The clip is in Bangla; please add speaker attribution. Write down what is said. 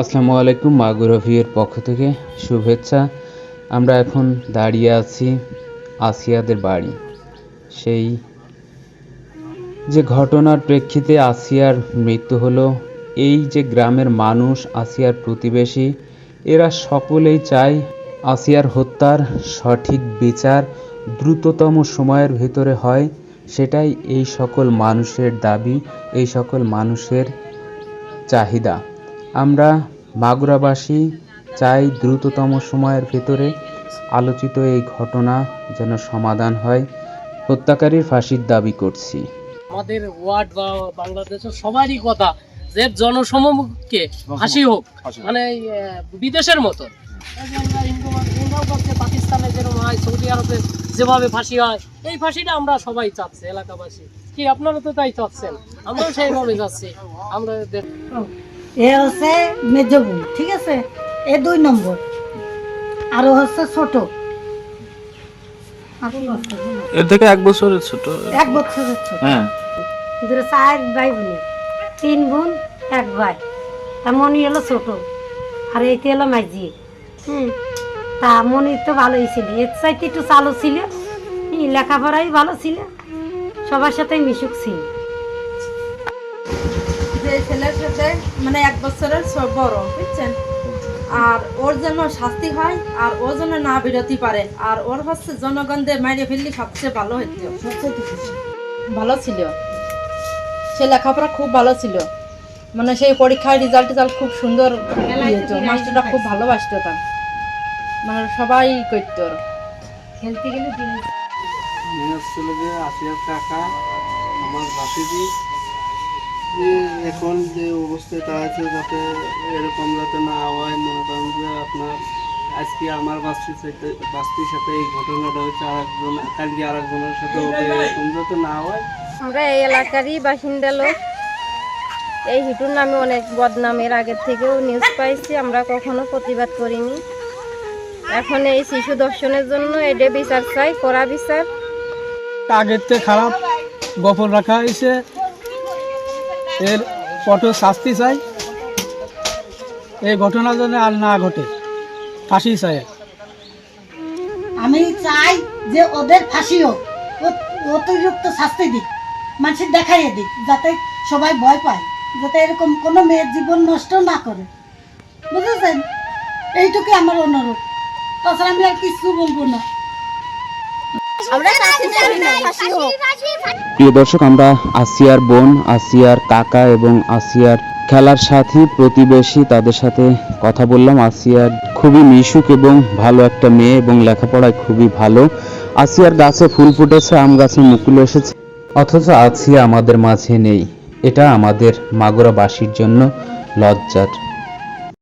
Speaker 1: আসসালামু আলাইকুম মাগুরফিয়ের পক্ষ থেকে শুভেচ্ছা। আমরা এখন দাঁড়িয়ে আছি আসিয়াদের বাড়ি। সেই যে ঘটনার প্রেক্ষিতে আসিয়ার মৃত্যু হলো, এই যে গ্রামের মানুষ, আসিয়ার প্রতিবেশী, এরা সকলেই চায় আসিয়ার হত্যার সঠিক বিচার দ্রুততম সময়ের ভিতরে হয়। সেটাই এই সকল মানুষের দাবি, এই সকল মানুষের চাহিদা। আমরা মাগুরাবাসী চাই দ্রুততম সময়ের ভেতরে আলোচিত এই ঘটনা যেন সমাধান হয়। হত্যাকারীর ফাঁসির দাবি করছি।
Speaker 2: আমাদের ওয়ার্ড বা বাংলাদেশের সবারই কথা যে জনসমুখকে ফাঁসি হোক মানে বিদেশের মতো। পাকিস্তানে যেরকম হয় সৌদি আরবে যেভাবে ফাঁসি হয় এই ফাঁসিটা আমরা সবাই চাচ্ছি এলাকাবাসী। কি আপনারা তো তাই চাচ্ছেন? আমরাও সেইভাবে যাচ্ছি। আমরা
Speaker 3: এ হচ্ছে মেজবু ঠিক আছে? এ দুই নম্বর। আর হচ্ছে ছোট?
Speaker 4: এর থেকে এক বছরের ছোট।
Speaker 3: এক বছরের ছোট।
Speaker 4: হ্যাঁ।
Speaker 3: দুটো চার ভাই বোন। তিন বোন এক ভাই। তা মনি হলো ছোট আর এইটি হলো মাঝি হুম। তা মনি তো ভালোই ছিল। এর চাইতে একটু চালু ছিল। লেখাপড়াই ভালো ছিল। সবার সাথে মিশুক ছিল।
Speaker 5: যে ছেলের সাথে মানে এক বছরের বড় বুঝছেন? আর ওর জন্য শাস্তি হয় আর ও যেন না বিরতি পারে। আর ওর হচ্ছে জনগণদের মাইরে ফেললে সবচেয়ে ভালো হতো ভালো ছিল। সে লেখাপড়া খুব ভালো ছিল। মানে সেই পরীক্ষায় রেজাল্ট টেজাল্ট খুব সুন্দর হতো মাস্টারটা খুব ভালোবাসত তার। মানে সবাই করতো ওর।
Speaker 3: খেলতে গেলে দিন
Speaker 6: ছিল যে আসিয়ার টাকা আমার ভাসিদি যে এখন যে অবস্থায় তা আছে যাতে এরকম যাতে না হয় মনে করেন যে আপনার আজকে আমার বাস্তির সাথে বাস্তির সাথে এই ঘটনাটা হচ্ছে আর একজন কালকে আর একজনের সাথে হবে এরকম যাতে না হয়।
Speaker 7: আমরা এই এলাকারই বাসিন্দা লোক। এই হিটুর নামে অনেক বদনামের আগের থেকেও নিউজ পাইছি আমরা কখনো প্রতিবাদ করিনি। এখন এই শিশু দর্শনের জন্য এডে বিচার চাই করা বিচার।
Speaker 8: আগের থেকে খারাপ গোপন রাখা হয়েছে। এর কঠোর শাস্তি চাই। এই ঘটনা যেন আর না ঘটে। ফাঁসি চাই।
Speaker 3: আমি চাই যে ওদের ফাঁসি হোক অতিরিক্ত শাস্তি দিক মানুষের দেখাইয়ে দিক, যাতে সবাই ভয় পায়, যাতে এরকম কোনো মেয়ের জীবন নষ্ট না করে। বুঝেছেন? এইটুকুই আমার অনুরোধ। তাছাড়া আমি আর কিছু বলব না।
Speaker 1: প্রিয় দর্শক আমরা আসিয়ার বোন আসিয়ার কাকা এবং আসিয়ার খেলার সাথী প্রতিবেশী তাদের সাথে কথা বললাম। আসিয়ার খুবই মিশুক এবং ভালো একটা মেয়ে এবং লেখাপড়ায় খুবই ভালো। আসিয়ার গাছে ফুল ফুটেছে আম গাছে মুকুল এসেছে। অথচ আসিয়া আমাদের মাঝে নেই। এটা আমাদের মাগুরাবাসীর জন্য লজ্জার